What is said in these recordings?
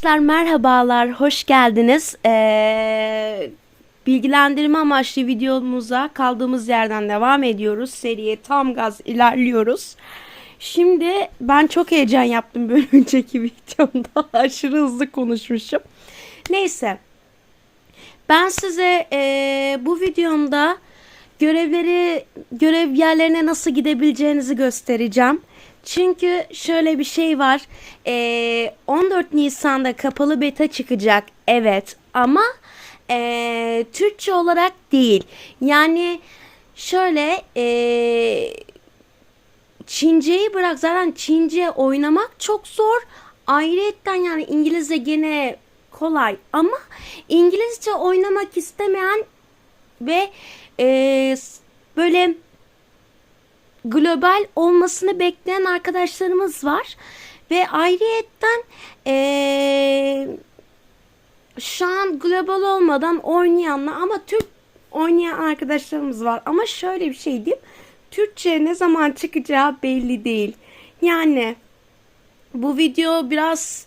Arkadaşlar merhabalar, hoş geldiniz. Ee, bilgilendirme amaçlı videomuza kaldığımız yerden devam ediyoruz. Seriye tam gaz ilerliyoruz. Şimdi ben çok heyecan yaptım böyle önceki videomda. Aşırı hızlı konuşmuşum. Neyse. Ben size ee, bu videomda görevleri görev yerlerine nasıl gidebileceğinizi göstereceğim. Çünkü şöyle bir şey var. Ee, 14 Nisan'da kapalı beta çıkacak. Evet ama ee, Türkçe olarak değil. Yani şöyle ee, Çince'yi bırak zaten Çince oynamak çok zor. Ayrıyetten yani İngilizce gene kolay ama İngilizce oynamak istemeyen ve ee, böyle global olmasını bekleyen arkadaşlarımız var. Ve ayrıyetten ee, şu an global olmadan oynayanlar ama Türk oynayan arkadaşlarımız var. Ama şöyle bir şey diyeyim. Türkçe ne zaman çıkacağı belli değil. Yani bu video biraz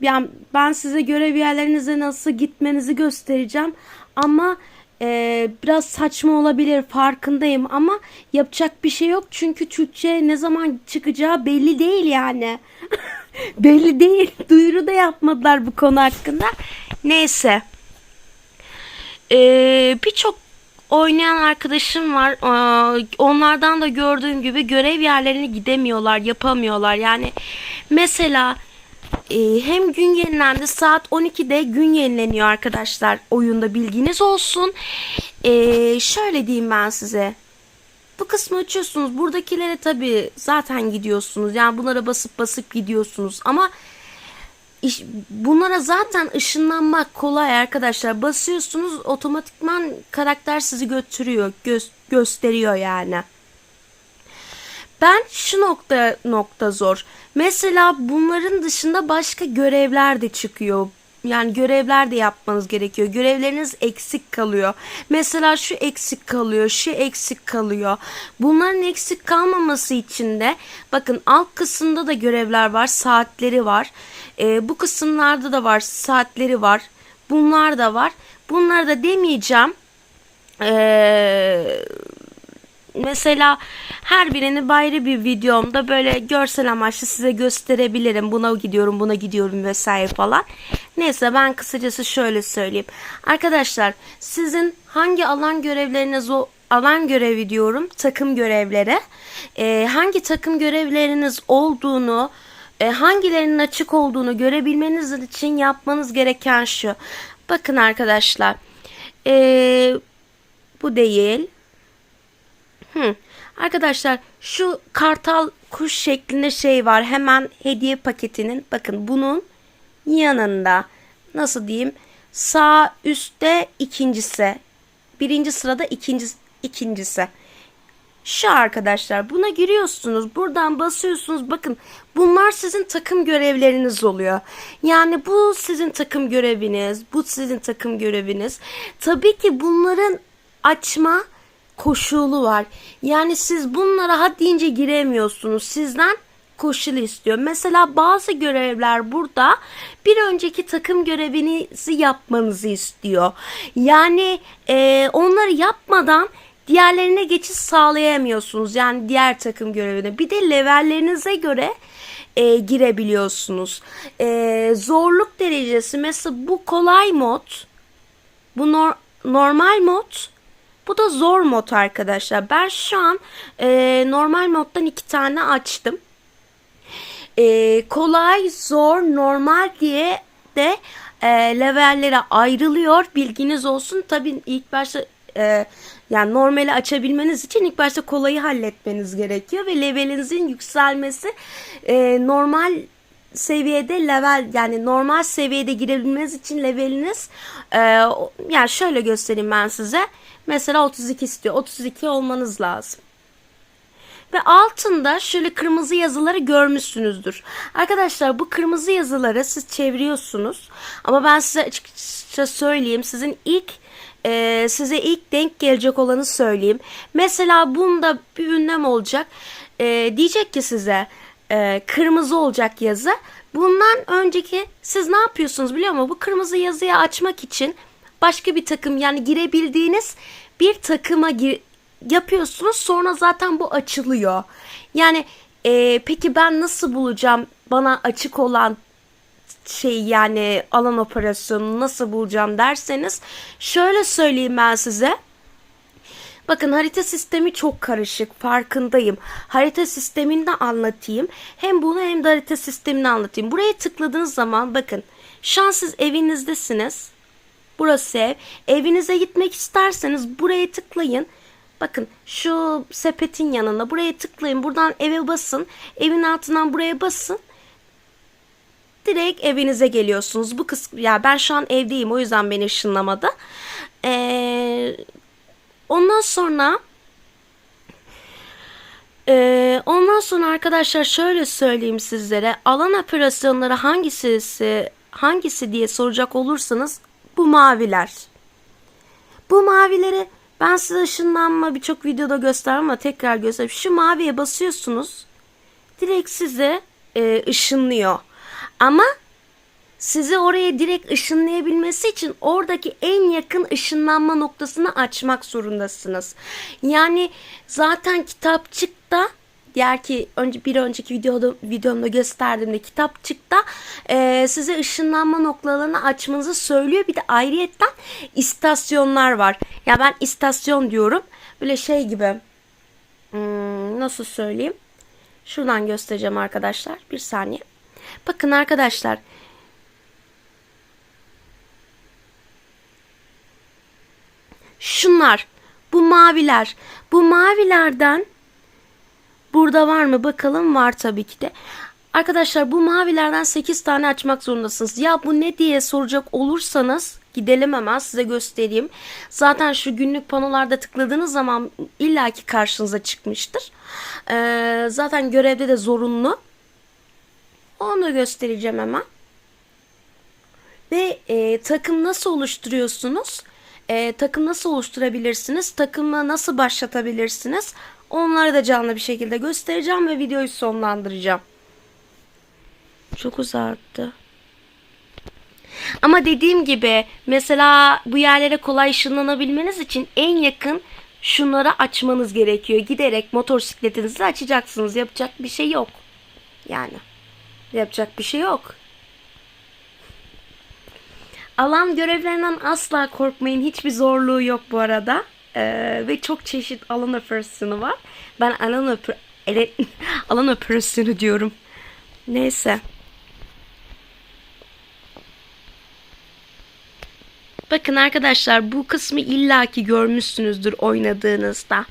yani ben size görev yerlerinize nasıl gitmenizi göstereceğim. Ama ee, biraz saçma olabilir farkındayım ama yapacak bir şey yok çünkü Türkçe ne zaman çıkacağı belli değil yani. belli değil. Duyuru da yapmadılar bu konu hakkında. Neyse. Ee, Birçok oynayan arkadaşım var. Onlardan da gördüğüm gibi görev yerlerine gidemiyorlar, yapamıyorlar. Yani mesela e, hem gün yenilendi saat 12'de gün yenileniyor arkadaşlar oyunda bilginiz olsun. E, şöyle diyeyim ben size. Bu kısmı açıyorsunuz. Buradakilere tabi zaten gidiyorsunuz. Yani bunlara basıp basıp gidiyorsunuz. Ama iş, bunlara zaten ışınlanmak kolay arkadaşlar. Basıyorsunuz otomatikman karakter sizi götürüyor. Gö gösteriyor yani. Ben şu nokta nokta zor. Mesela bunların dışında başka görevler de çıkıyor. Yani görevler de yapmanız gerekiyor. Görevleriniz eksik kalıyor. Mesela şu eksik kalıyor, şu eksik kalıyor. Bunların eksik kalmaması için de bakın alt kısımda da görevler var, saatleri var. Ee, bu kısımlarda da var, saatleri var. Bunlar da var. Bunları da demeyeceğim. Eee mesela her birini ayrı bir videomda böyle görsel amaçlı size gösterebilirim. Buna gidiyorum, buna gidiyorum vesaire falan. Neyse ben kısacası şöyle söyleyeyim. Arkadaşlar sizin hangi alan görevleriniz o alan görevi diyorum takım görevleri. Ee, hangi takım görevleriniz olduğunu e, hangilerinin açık olduğunu görebilmeniz için yapmanız gereken şu. Bakın arkadaşlar. Ee, bu değil. Hı. Arkadaşlar şu kartal kuş şeklinde şey var. Hemen hediye paketinin bakın bunun yanında nasıl diyeyim sağ üstte ikincisi birinci sırada ikinci, ikincisi şu arkadaşlar buna giriyorsunuz buradan basıyorsunuz bakın bunlar sizin takım görevleriniz oluyor yani bu sizin takım göreviniz bu sizin takım göreviniz tabii ki bunların açma koşulu var. Yani siz bunlara had deyince giremiyorsunuz. Sizden koşul istiyor. Mesela bazı görevler burada bir önceki takım görevinizi yapmanızı istiyor. Yani e, onları yapmadan diğerlerine geçiş sağlayamıyorsunuz. Yani diğer takım görevine. Bir de levellerinize göre e, girebiliyorsunuz. E, zorluk derecesi mesela bu kolay mod. Bu nor normal mod bu da zor mod arkadaşlar. Ben şu an e, normal moddan iki tane açtım. E, kolay, zor, normal diye de e, levellere ayrılıyor. Bilginiz olsun. Tabii ilk başta e, yani normali açabilmeniz için ilk başta kolayı halletmeniz gerekiyor ve levelinizin yükselmesi e, normal seviyede level yani normal seviyede girebilmeniz için leveliniz e, yani şöyle göstereyim ben size. Mesela 32 istiyor. 32 olmanız lazım. Ve altında şöyle kırmızı yazıları görmüşsünüzdür. Arkadaşlar bu kırmızı yazıları siz çeviriyorsunuz. Ama ben size açıkça söyleyeyim. Sizin ilk e, size ilk denk gelecek olanı söyleyeyim. Mesela bunda bir ünlem olacak. E, diyecek ki size e, kırmızı olacak yazı. Bundan önceki siz ne yapıyorsunuz biliyor musun? Bu kırmızı yazıyı açmak için başka bir takım yani girebildiğiniz bir takıma gir, yapıyorsunuz. Sonra zaten bu açılıyor. Yani e, peki ben nasıl bulacağım bana açık olan şey yani alan operasyonunu nasıl bulacağım derseniz şöyle söyleyeyim ben size. Bakın harita sistemi çok karışık farkındayım. Harita sistemini de anlatayım. Hem bunu hem de harita sistemini anlatayım. Buraya tıkladığınız zaman bakın şu an siz evinizdesiniz. Burası ev. Evinize gitmek isterseniz buraya tıklayın. Bakın şu sepetin yanına buraya tıklayın. Buradan eve basın. Evin altından buraya basın direkt evinize geliyorsunuz. Bu kısmı ya ben şu an evdeyim o yüzden beni ışınlamadı. Ee, ondan sonra ee, ondan sonra arkadaşlar şöyle söyleyeyim sizlere alan operasyonları hangisi hangisi diye soracak olursanız bu maviler. Bu mavileri ben size ışınlanma birçok videoda gösterdim ama tekrar göstereyim. Şu maviye basıyorsunuz. Direkt size e, ışınlıyor. Ama sizi oraya direkt ışınlayabilmesi için oradaki en yakın ışınlanma noktasını açmak zorundasınız. Yani zaten kitapçıkta diğer ki önce bir önceki videoda videomda gösterdiğimde kitapçıkta e, size ışınlanma noktalarını açmanızı söylüyor. Bir de ayrıyetten istasyonlar var. Ya ben istasyon diyorum. Böyle şey gibi hmm, nasıl söyleyeyim? Şuradan göstereceğim arkadaşlar. Bir saniye. Bakın arkadaşlar. Şunlar. Bu maviler. Bu mavilerden burada var mı bakalım var tabii ki de. Arkadaşlar bu mavilerden 8 tane açmak zorundasınız. Ya bu ne diye soracak olursanız gidelim hemen size göstereyim. Zaten şu günlük panolarda tıkladığınız zaman illaki karşınıza çıkmıştır. Ee, zaten görevde de zorunlu. Onu göstereceğim hemen. Ve e, takım nasıl oluşturuyorsunuz? E, takım nasıl oluşturabilirsiniz? Takımı nasıl başlatabilirsiniz? Onları da canlı bir şekilde göstereceğim ve videoyu sonlandıracağım. Çok uzattı. Ama dediğim gibi mesela bu yerlere kolay ışınlanabilmeniz için en yakın şunları açmanız gerekiyor. Giderek motosikletinizi açacaksınız. Yapacak bir şey yok. Yani. Yapacak bir şey yok. Alan görevlerinden asla korkmayın. Hiçbir zorluğu yok bu arada. Ee, ve çok çeşit alan operasyonu var. Ben alan, oper alan operasyonu diyorum. Neyse. Bakın arkadaşlar bu kısmı illaki görmüşsünüzdür oynadığınızda.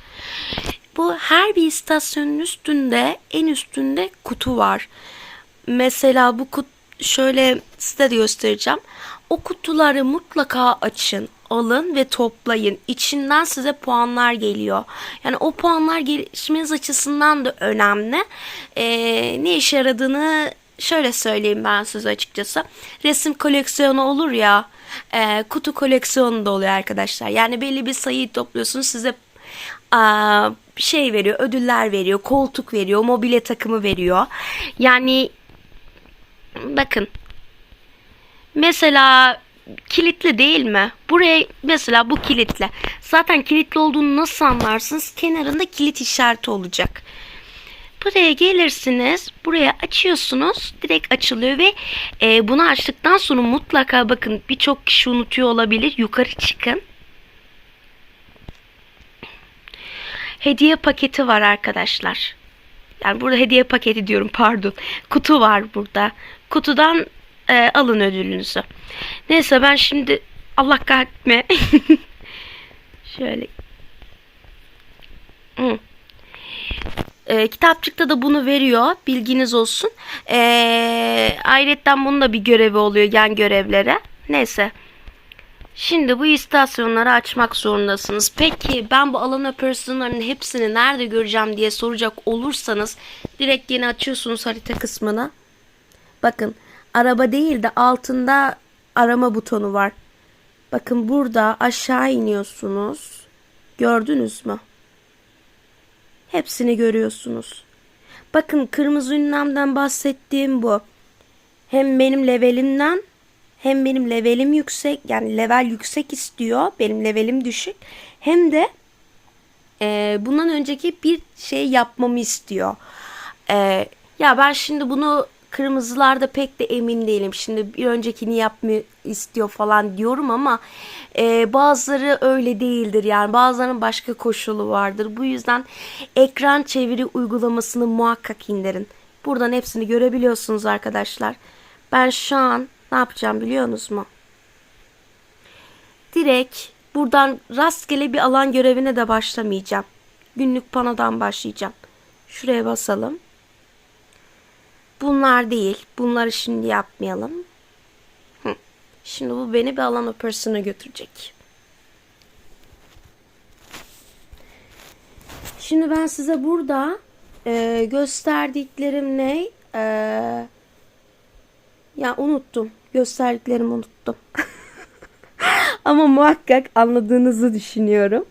Bu her bir istasyonun üstünde en üstünde kutu var. Mesela bu kut şöyle size de göstereceğim. O kutuları mutlaka açın, alın ve toplayın. İçinden size puanlar geliyor. Yani o puanlar gelişmeniz açısından da önemli. Ee, ne işe yaradığını şöyle söyleyeyim ben size açıkçası. Resim koleksiyonu olur ya, e, kutu koleksiyonu da oluyor arkadaşlar. Yani belli bir sayıyı topluyorsunuz size a, şey veriyor, ödüller veriyor, koltuk veriyor, mobilya takımı veriyor. Yani bakın mesela kilitli değil mi? Buraya mesela bu kilitli. Zaten kilitli olduğunu nasıl anlarsınız? Kenarında kilit işareti olacak. Buraya gelirsiniz. Buraya açıyorsunuz. Direkt açılıyor ve e, bunu açtıktan sonra mutlaka bakın birçok kişi unutuyor olabilir. Yukarı çıkın. Hediye paketi var arkadaşlar. Yani burada hediye paketi diyorum pardon. Kutu var burada. Kutudan e, alın ödülünüzü. Neyse ben şimdi Allah kahretme. Şöyle. Hı. E, kitapçıkta da bunu veriyor. Bilginiz olsun. E, ayrıca bunun da bir görevi oluyor yan görevlere. Neyse. Şimdi bu istasyonları açmak zorundasınız. Peki ben bu alan operasyonlarının hepsini nerede göreceğim diye soracak olursanız direkt yeni açıyorsunuz harita kısmını. Bakın araba değil de altında arama butonu var. Bakın burada aşağı iniyorsunuz. Gördünüz mü? Hepsini görüyorsunuz. Bakın kırmızı ünlemden bahsettiğim bu. hem benim levelimden hem benim levelim yüksek yani level yüksek istiyor. Benim levelim düşük. Hem de e, bundan önceki bir şey yapmamı istiyor. E, ya ben şimdi bunu kırmızılarda pek de emin değilim. Şimdi bir öncekini yapmı istiyor falan diyorum ama e, bazıları öyle değildir. Yani bazılarının başka koşulu vardır. Bu yüzden ekran çeviri uygulamasını muhakkak indirin. Buradan hepsini görebiliyorsunuz arkadaşlar. Ben şu an ne yapacağım biliyorsunuz mu? Direkt buradan rastgele bir alan görevine de başlamayacağım. Günlük panodan başlayacağım. Şuraya basalım. Bunlar değil. Bunları şimdi yapmayalım. Şimdi bu beni bir alan operasyona götürecek. Şimdi ben size burada e, gösterdiklerim ne? E, ya unuttum. Gösterdiklerimi unuttum. Ama muhakkak anladığınızı düşünüyorum.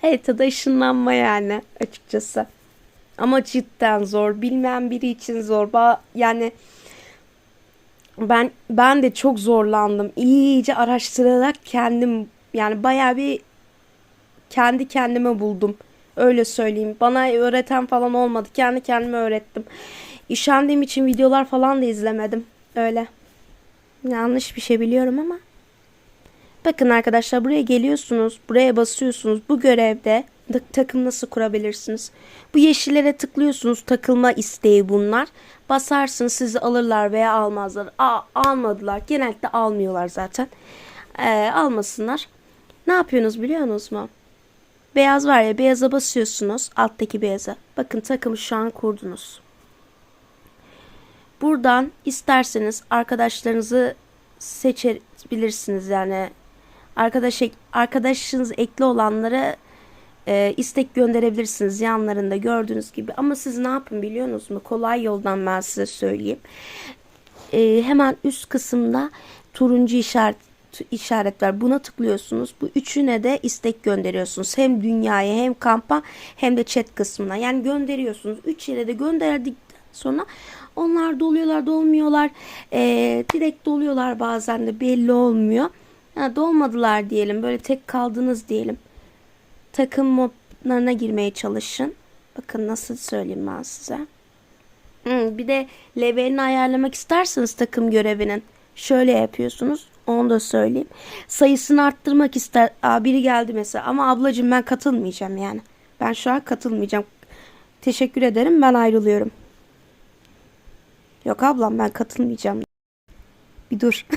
Haritada ışınlanma yani açıkçası. Ama cidden zor. Bilmeyen biri için zor. Ba- yani ben ben de çok zorlandım. İyice araştırarak kendim yani bayağı bir kendi kendime buldum. Öyle söyleyeyim. Bana öğreten falan olmadı. Kendi kendime öğrettim. Üşendiğim için videolar falan da izlemedim. Öyle. Yanlış bir şey biliyorum ama. Bakın arkadaşlar buraya geliyorsunuz. Buraya basıyorsunuz. Bu görevde takım nasıl kurabilirsiniz? Bu yeşillere tıklıyorsunuz. Takılma isteği bunlar. Basarsınız sizi alırlar veya almazlar. A almadılar. Genellikle almıyorlar zaten. Ee, almasınlar. Ne yapıyorsunuz biliyor musunuz mu? Beyaz var ya beyaza basıyorsunuz. Alttaki beyaza. Bakın takımı şu an kurdunuz. Buradan isterseniz arkadaşlarınızı seçebilirsiniz yani arkadaş arkadaşınız ekli olanlara e, istek gönderebilirsiniz yanlarında gördüğünüz gibi. Ama siz ne yapın biliyor musunuz? Kolay yoldan ben size söyleyeyim. E, hemen üst kısımda turuncu işaret işaret var. Buna tıklıyorsunuz. Bu üçüne de istek gönderiyorsunuz. Hem dünyaya hem kampa hem de chat kısmına. Yani gönderiyorsunuz. Üç yere de gönderdikten sonra onlar doluyorlar dolmuyorlar. E, direkt doluyorlar. Bazen de belli olmuyor. Ya dolmadılar diyelim. Böyle tek kaldınız diyelim takım modlarına girmeye çalışın bakın nasıl söyleyeyim ben size Hmm, bir de levelini ayarlamak isterseniz takım görevinin şöyle yapıyorsunuz onu da söyleyeyim sayısını arttırmak ister Aa, biri geldi mesela ama ablacığım ben katılmayacağım yani ben şu an katılmayacağım teşekkür ederim ben ayrılıyorum Yok ablam ben katılmayacağım. Bir dur.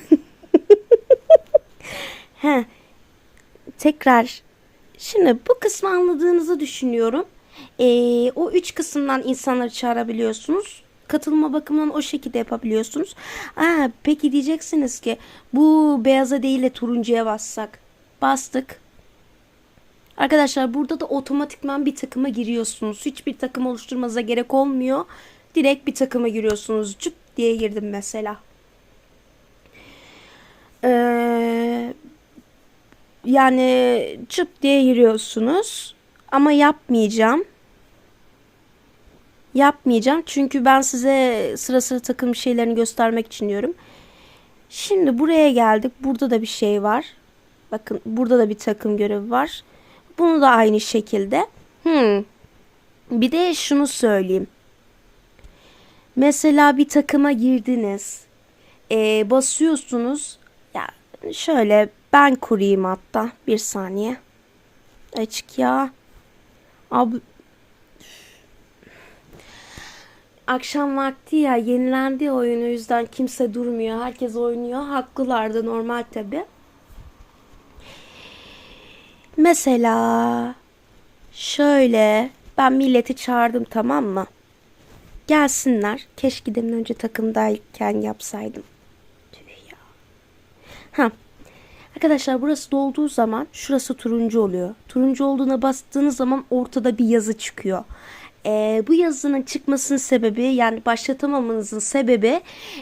He. Tekrar. Şimdi bu kısmı anladığınızı düşünüyorum. Ee, o üç kısımdan insanları çağırabiliyorsunuz. Katılma bakımından o şekilde yapabiliyorsunuz. Aa, peki diyeceksiniz ki bu beyaza değil de turuncuya bassak. Bastık. Arkadaşlar burada da otomatikman bir takıma giriyorsunuz. Hiçbir takım oluşturmanıza gerek olmuyor. Direkt bir takıma giriyorsunuz. Cıp diye girdim mesela. Ee, yani cıp diye giriyorsunuz. Ama yapmayacağım. Yapmayacağım. Çünkü ben size sıra sıra takım şeylerini göstermek için diyorum. Şimdi buraya geldik. Burada da bir şey var. Bakın burada da bir takım görevi var. Bunu da aynı şekilde. Hmm. Bir de şunu söyleyeyim. Mesela bir takıma girdiniz. Ee, basıyorsunuz. Ya şöyle ben kurayım hatta. Bir saniye. Açık ya. Abi Akşam vakti ya yenilendi oyun o yüzden kimse durmuyor. Herkes oynuyor. Haklılar da normal tabi. Mesela şöyle ben milleti çağırdım tamam mı? Gelsinler. Keşke demin önce takımdayken yapsaydım. Tüh ya. Ha. Arkadaşlar burası dolduğu zaman şurası turuncu oluyor. Turuncu olduğuna bastığınız zaman ortada bir yazı çıkıyor. Ee, bu yazının çıkmasının sebebi yani başlatamamanızın sebebi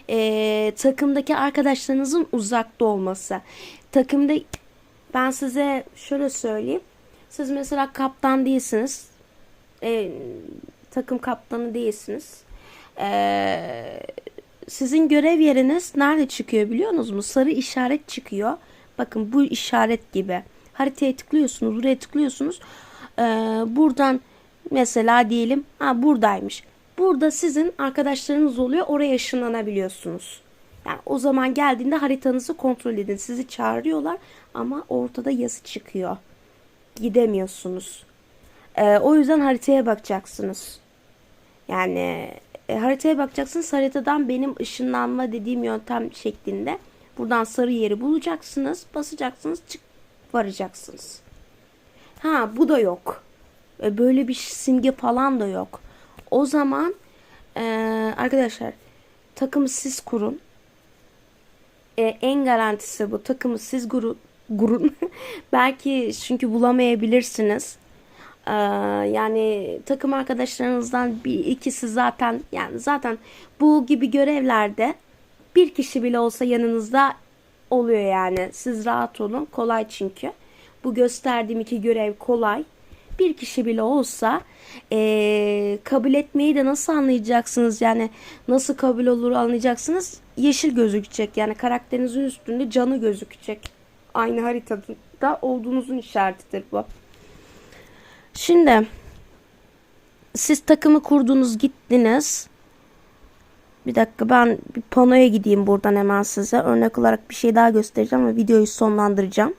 e, takımdaki arkadaşlarınızın uzakta olması. Takımda ben size şöyle söyleyeyim. Siz mesela kaptan değilsiniz. E, takım kaptanı değilsiniz. Ee, sizin görev yeriniz nerede çıkıyor biliyor musunuz? Sarı işaret çıkıyor. Bakın bu işaret gibi. Haritaya tıklıyorsunuz, buraya tıklıyorsunuz. Ee, buradan mesela diyelim ha buradaymış. Burada sizin arkadaşlarınız oluyor. Oraya ışınlanabiliyorsunuz. Yani o zaman geldiğinde haritanızı kontrol edin. Sizi çağırıyorlar ama ortada yazı çıkıyor. Gidemiyorsunuz. Ee, o yüzden haritaya bakacaksınız. Yani e, haritaya bakacaksınız. Haritadan benim ışınlanma dediğim yöntem şeklinde. Buradan sarı yeri bulacaksınız. Basacaksınız. Çık varacaksınız. Ha bu da yok. E, Böyle bir simge falan da yok. O zaman e, arkadaşlar takımı siz kurun. E, en garantisi bu. Takımı siz gurun. gurun. Belki çünkü bulamayabilirsiniz. Ee, yani takım arkadaşlarınızdan bir ikisi zaten yani zaten bu gibi görevlerde bir kişi bile olsa yanınızda oluyor yani. Siz rahat olun. Kolay çünkü. Bu gösterdiğim iki görev kolay. Bir kişi bile olsa ee, kabul etmeyi de nasıl anlayacaksınız? Yani nasıl kabul olur anlayacaksınız. Yeşil gözükecek. Yani karakterinizin üstünde canı gözükecek. Aynı haritada olduğunuzun işaretidir bu. Şimdi siz takımı kurdunuz gittiniz. Bir dakika ben bir panoya gideyim buradan hemen size. Örnek olarak bir şey daha göstereceğim ve videoyu sonlandıracağım.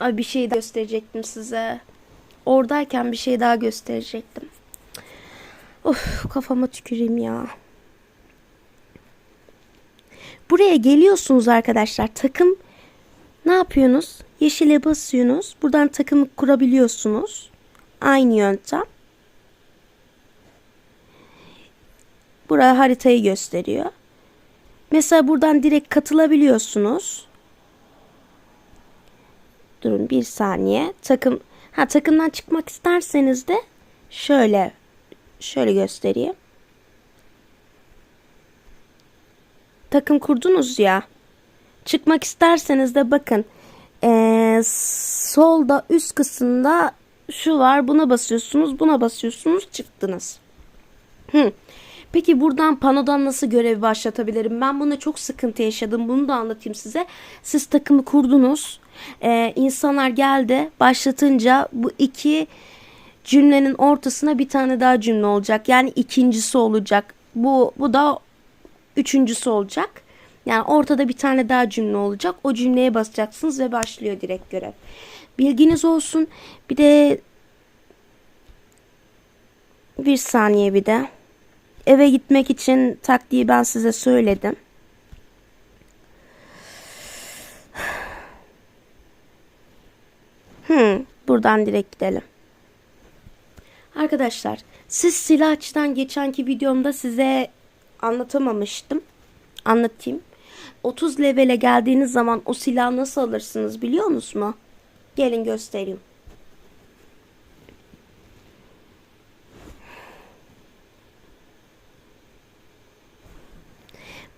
Ay bir şey daha gösterecektim size. Oradayken bir şey daha gösterecektim. Of kafama tüküreyim ya. Buraya geliyorsunuz arkadaşlar. Takım ne yapıyorsunuz? Yeşile basıyorsunuz. Buradan takım kurabiliyorsunuz. Aynı yöntem. Buraya haritayı gösteriyor. Mesela buradan direkt katılabiliyorsunuz. Durun bir saniye. Takım ha takımdan çıkmak isterseniz de şöyle şöyle göstereyim. takım kurdunuz ya. Çıkmak isterseniz de bakın. Ee, solda üst kısımda şu var. Buna basıyorsunuz. Buna basıyorsunuz. Çıktınız. Hı. Peki buradan panodan nasıl görev başlatabilirim? Ben buna çok sıkıntı yaşadım. Bunu da anlatayım size. Siz takımı kurdunuz. Ee, insanlar geldi. Başlatınca bu iki cümlenin ortasına bir tane daha cümle olacak. Yani ikincisi olacak. Bu bu da üçüncüsü olacak. Yani ortada bir tane daha cümle olacak. O cümleye basacaksınız ve başlıyor direkt görev. Bilginiz olsun. Bir de bir saniye bir de. Eve gitmek için taktiği ben size söyledim. Hmm, buradan direkt gidelim. Arkadaşlar siz silahçıdan geçenki videomda size anlatamamıştım. Anlatayım. 30 levele geldiğiniz zaman o silahı nasıl alırsınız biliyor musunuz mu? Gelin göstereyim.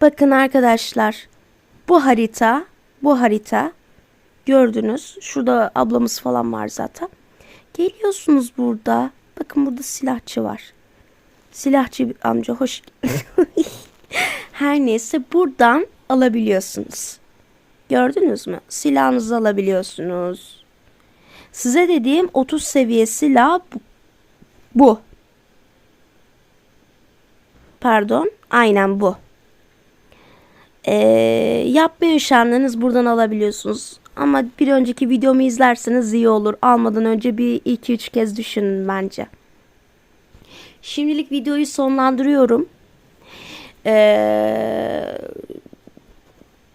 Bakın arkadaşlar. Bu harita, bu harita gördünüz. Şurada ablamız falan var zaten. Geliyorsunuz burada. Bakın burada silahçı var. Silahçı amca hoş. Her neyse buradan alabiliyorsunuz. Gördünüz mü? Silahınızı alabiliyorsunuz. Size dediğim 30 seviye silah bu. Pardon. Aynen bu. Ee, yapmaya üşendiğiniz buradan alabiliyorsunuz. Ama bir önceki videomu izlerseniz iyi olur. Almadan önce bir 2-3 kez düşünün bence. Şimdilik videoyu sonlandırıyorum. Ee,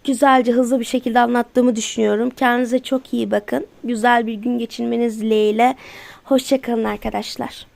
güzelce hızlı bir şekilde anlattığımı düşünüyorum. Kendinize çok iyi bakın. Güzel bir gün geçirmeniz dileğiyle. Hoşçakalın arkadaşlar.